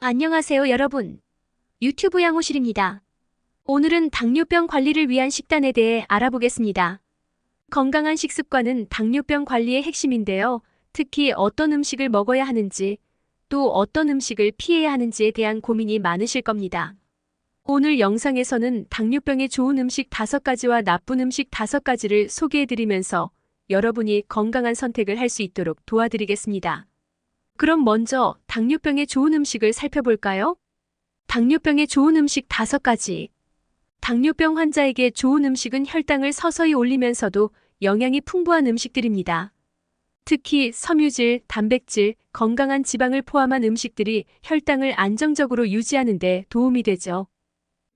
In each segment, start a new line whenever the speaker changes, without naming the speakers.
안녕하세요, 여러분. 유튜브 양호실입니다. 오늘은 당뇨병 관리를 위한 식단에 대해 알아보겠습니다. 건강한 식습관은 당뇨병 관리의 핵심인데요. 특히 어떤 음식을 먹어야 하는지, 또 어떤 음식을 피해야 하는지에 대한 고민이 많으실 겁니다. 오늘 영상에서는 당뇨병에 좋은 음식 5가지와 나쁜 음식 5가지를 소개해드리면서 여러분이 건강한 선택을 할 수 있도록 도와드리겠습니다. 그럼 먼저 당뇨병에 좋은 음식을 살펴볼까요? 당뇨병에 좋은 음식 5가지. 당뇨병 환자에게 좋은 음식은 혈당을 서서히 올리면서도 영양이 풍부한 음식들입니다. 특히 섬유질, 단백질, 건강한 지방을 포함한 음식들이 혈당을 안정적으로 유지하는 데 도움이 되죠.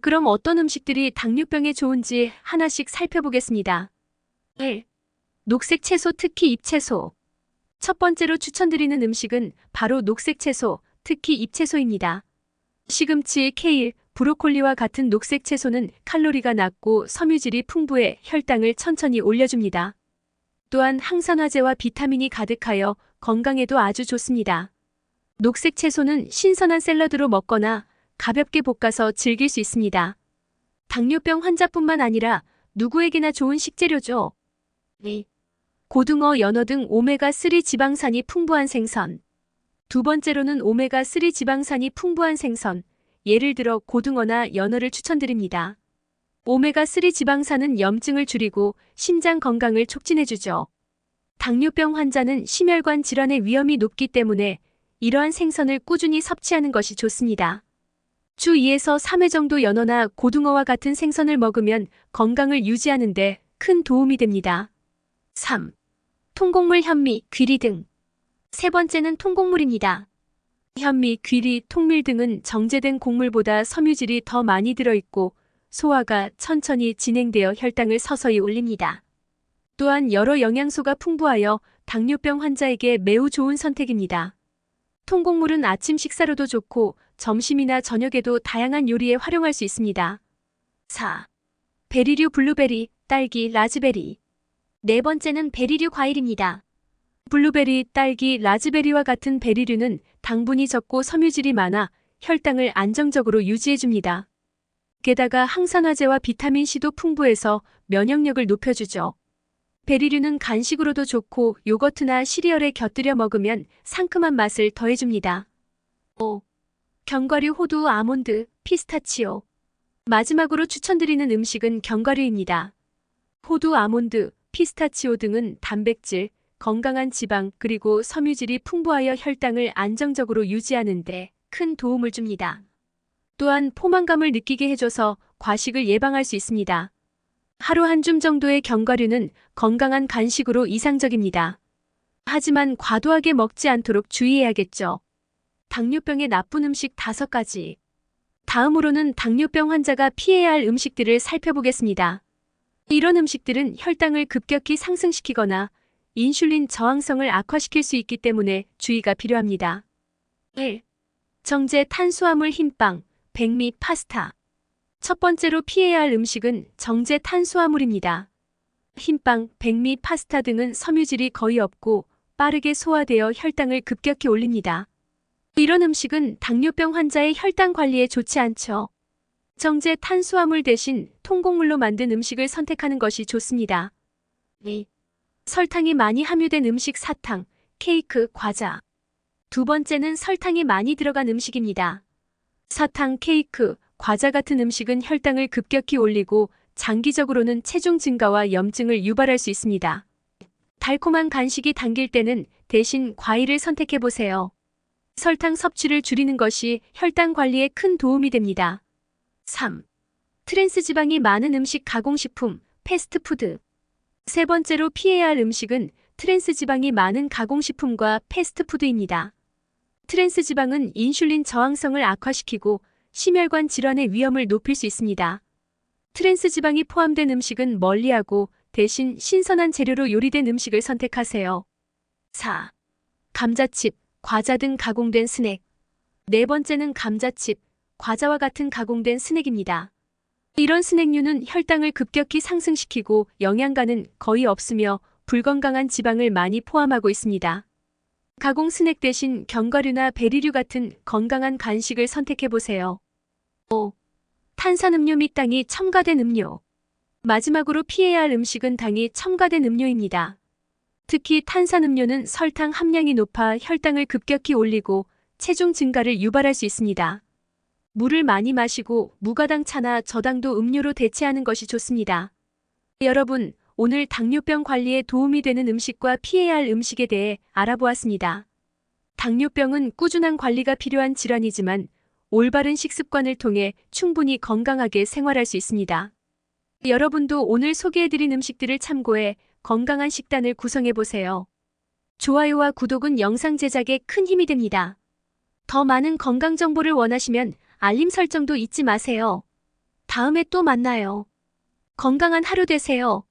그럼 어떤 음식들이 당뇨병에 좋은지 하나씩 살펴보겠습니다. 1. 녹색 채소 특히 잎채소. 첫 번째로 추천드리는 음식은 바로 녹색 채소, 특히 잎채소입니다. 시금치, 케일, 브로콜리와 같은 녹색 채소는 칼로리가 낮고 섬유질이 풍부해 혈당을 천천히 올려줍니다. 또한 항산화제와 비타민이 가득하여 건강에도 아주 좋습니다. 녹색 채소는 신선한 샐러드로 먹거나 가볍게 볶아서 즐길 수 있습니다. 당뇨병 환자뿐만 아니라 누구에게나 좋은 식재료죠. 2. 고등어, 연어 등 오메가3 지방산이 풍부한 생선. 두 번째로는 오메가3 지방산이 풍부한 생선, 예를 들어 고등어나 연어를 추천드립니다. 오메가3 지방산은 염증을 줄이고 심장 건강을 촉진해주죠. 당뇨병 환자는 심혈관 질환의 위험이 높기 때문에 이러한 생선을 꾸준히 섭취하는 것이 좋습니다. 주 2에서 3회 정도 연어나 고등어와 같은 생선을 먹으면 건강을 유지하는데 큰 도움이 됩니다. 3. 통곡물 현미, 귀리 등. 세 번째는 통곡물입니다. 현미, 귀리, 통밀 등은 정제된 곡물보다 섬유질이 더 많이 들어있고 소화가 천천히 진행되어 혈당을 서서히 올립니다. 또한 여러 영양소가 풍부하여 당뇨병 환자에게 매우 좋은 선택입니다. 통곡물은 아침 식사로도 좋고 점심이나 저녁에도 다양한 요리에 활용할 수 있습니다. 4. 베리류 블루베리, 딸기, 라즈베리. 네 번째는 베리류 과일입니다. 블루베리, 딸기, 라즈베리와 같은 베리류는 당분이 적고 섬유질이 많아 혈당을 안정적으로 유지해줍니다. 게다가 항산화제와 비타민C도 풍부해서 면역력을 높여주죠. 베리류는 간식으로도 좋고 요거트나 시리얼에 곁들여 먹으면 상큼한 맛을 더해줍니다. 5. 견과류, 호두, 아몬드, 피스타치오. 마지막으로 추천드리는 음식은 견과류입니다. 호두, 아몬드, 피스타치오 등은 단백질, 건강한 지방, 그리고 섬유질이 풍부하여 혈당을 안정적으로 유지하는 데 큰 도움을 줍니다. 또한 포만감을 느끼게 해줘서 과식을 예방할 수 있습니다. 하루 한 줌 정도의 견과류는 건강한 간식으로 이상적입니다. 하지만 과도하게 먹지 않도록 주의해야겠죠. 당뇨병의 나쁜 음식 5가지. 다음으로는 당뇨병 환자가 피해야 할 음식들을 살펴보겠습니다. 이런 음식들은 혈당을 급격히 상승시키거나 인슐린 저항성을 악화시킬 수 있기 때문에 주의가 필요합니다. 1. 정제 탄수화물 흰빵, 백미, 파스타. 첫 번째로 피해야 할 음식은 정제 탄수화물입니다. 흰빵, 백미, 파스타 등은 섬유질이 거의 없고 빠르게 소화되어 혈당을 급격히 올립니다. 이런 음식은 당뇨병 환자의 혈당 관리에 좋지 않죠. 정제 탄수화물 대신 통곡물로 만든 음식을 선택하는 것이 좋습니다. 2. 설탕이 많이 함유된 음식 사탕, 케이크, 과자. 두 번째는 설탕이 많이 들어간 음식입니다. 사탕, 케이크, 과자 같은 음식은 혈당을 급격히 올리고 장기적으로는 체중 증가와 염증을 유발할 수 있습니다. 달콤한 간식이 당길 때는 대신 과일을 선택해 보세요. 설탕 섭취를 줄이는 것이 혈당 관리에 큰 도움이 됩니다. 3. 트랜스 지방이 많은 음식 가공식품, 패스트푸드. 세 번째로 피해야 할 음식은 트랜스 지방이 많은 가공식품과 패스트푸드입니다. 트랜스 지방은 인슐린 저항성을 악화시키고 심혈관 질환의 위험을 높일 수 있습니다. 트랜스 지방이 포함된 음식은 멀리하고 대신 신선한 재료로 요리된 음식을 선택하세요. 4. 감자칩, 과자 등 가공된 스낵. 네 번째는 감자칩, 과자와 같은 가공된 스낵입니다. 이런 스낵류는 혈당을 급격히 상승시키고 영양가는 거의 없으며 불건강한 지방을 많이 포함하고 있습니다. 가공 스낵 대신 견과류나 베리류 같은 건강한 간식을 선택해 보세요. 5. 탄산음료 및 당이 첨가된 음료. 마지막으로 피해야 할 음식은 당이 첨가된 음료입니다. 특히 탄산음료는 설탕 함량이 높아 혈당을 급격히 올리고 체중 증가를 유발할 수 있습니다. 물을 많이 마시고 무가당 차나 저당도 음료로 대체하는 것이 좋습니다. 여러분, 오늘 당뇨병 관리에 도움이 되는 음식과 피해야 할 음식에 대해 알아보았습니다. 당뇨병은 꾸준한 관리가 필요한 질환이지만 올바른 식습관을 통해 충분히 건강하게 생활할 수 있습니다. 여러분도 오늘 소개해드린 음식들을 참고해 건강한 식단을 구성해 보세요. 좋아요와 구독은 영상 제작에 큰 힘이 됩니다. 더 많은 건강 정보를 원하시면 알림 설정도 잊지 마세요. 다음에 또 만나요. 건강한 하루 되세요.